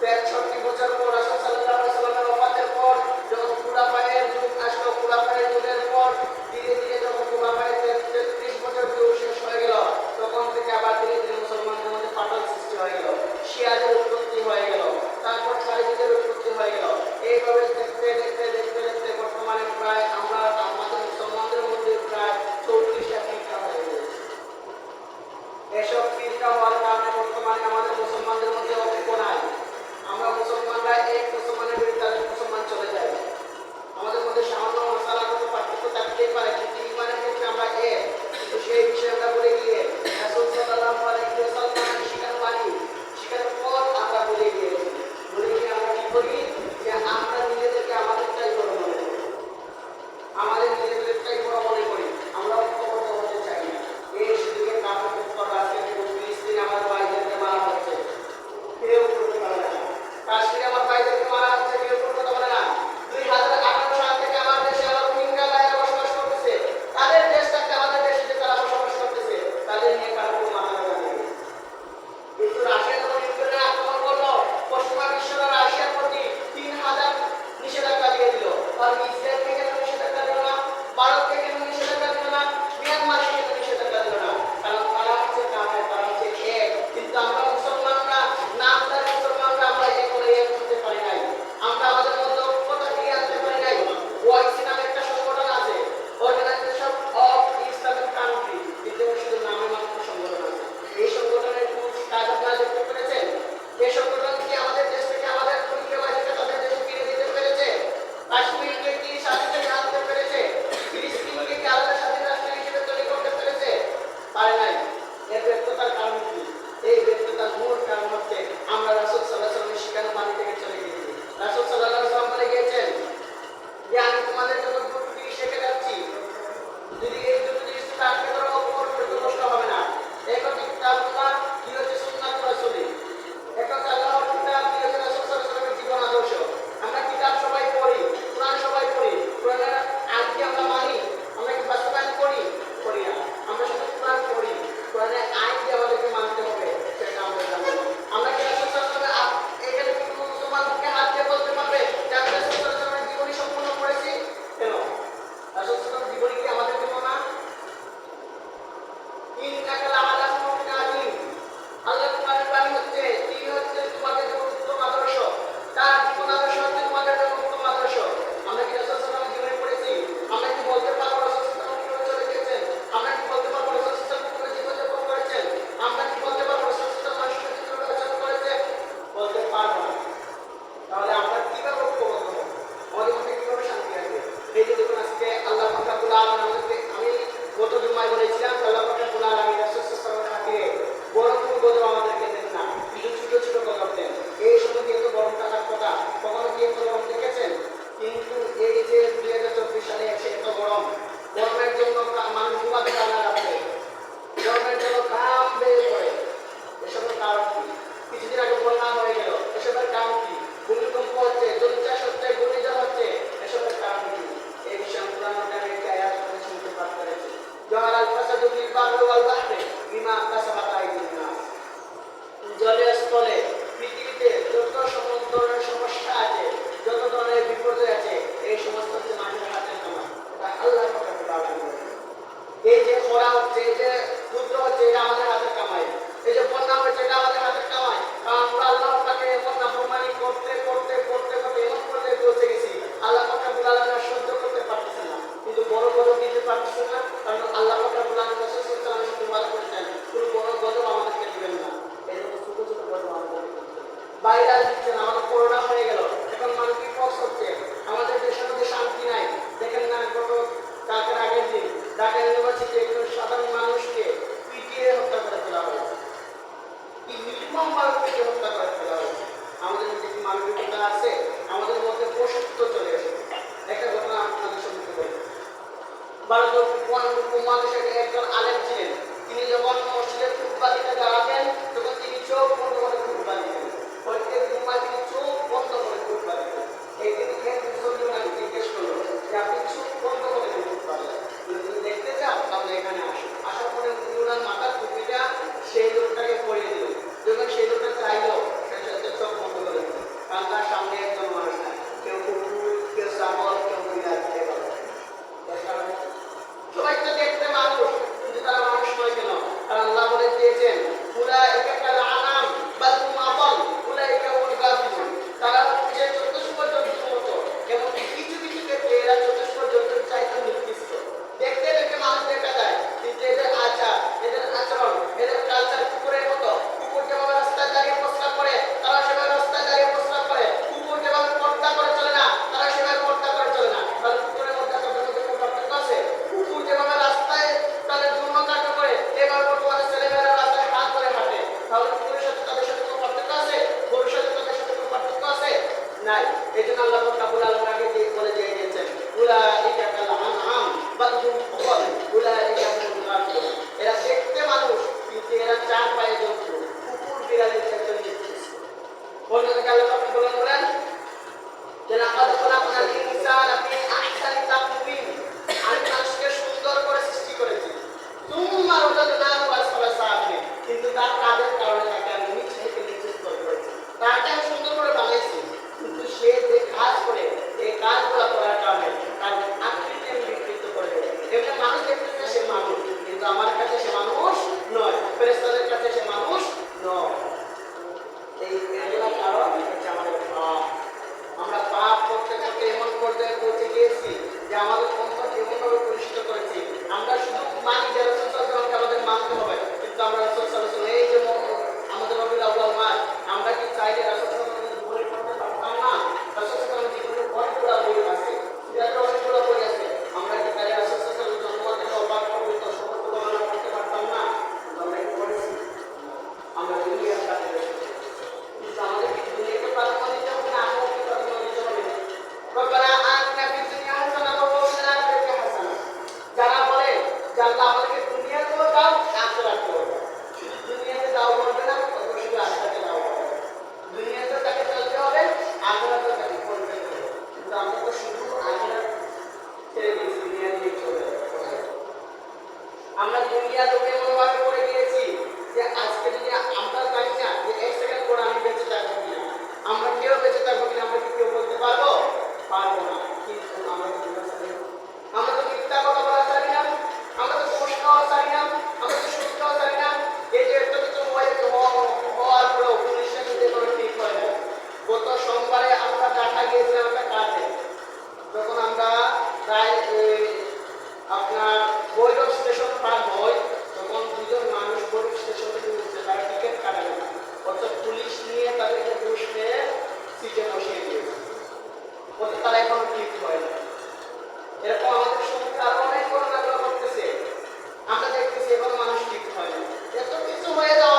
তেরো ছত্রিশ বছর এই যে দুই সালে একশো ওরা যে যে ক্ষুদ্র যে আমাদের হাতে আমাদের মধ্যে কি আছে, আমাদের মধ্যে পশুত্ব চলে একটা ঘটনা আপনাদের ভারতের উপমহাদেশের একজন আলেম ছিলেন। তিনি যখন মসজিদের ফুটপাতিতে দাঁড়াতেন তখন তিনি পরে আমরা ঢাকা গিয়েছিলাম একটা কাজে। তখন আমরা প্রায় আপনার বৈরব স্টেশন পার হই, তখন দুজন মানুষ বৈরব স্টেশন থেকে উঠছে তারা টিকিট কাটাবে না। অর্থাৎ পুলিশ নিয়ে তাদেরকে ঘুষ নিয়ে সিটে বসিয়ে দিয়েছে। অর্থাৎ তারা এখন ঠিক হয় না। এরকম আমাদের সঙ্গে আরও অনেক ঘটনা করতেছে। আমরা দেখতেছি এখন মানুষ ঠিক হয় না। এত কিছু হয়ে যাওয়া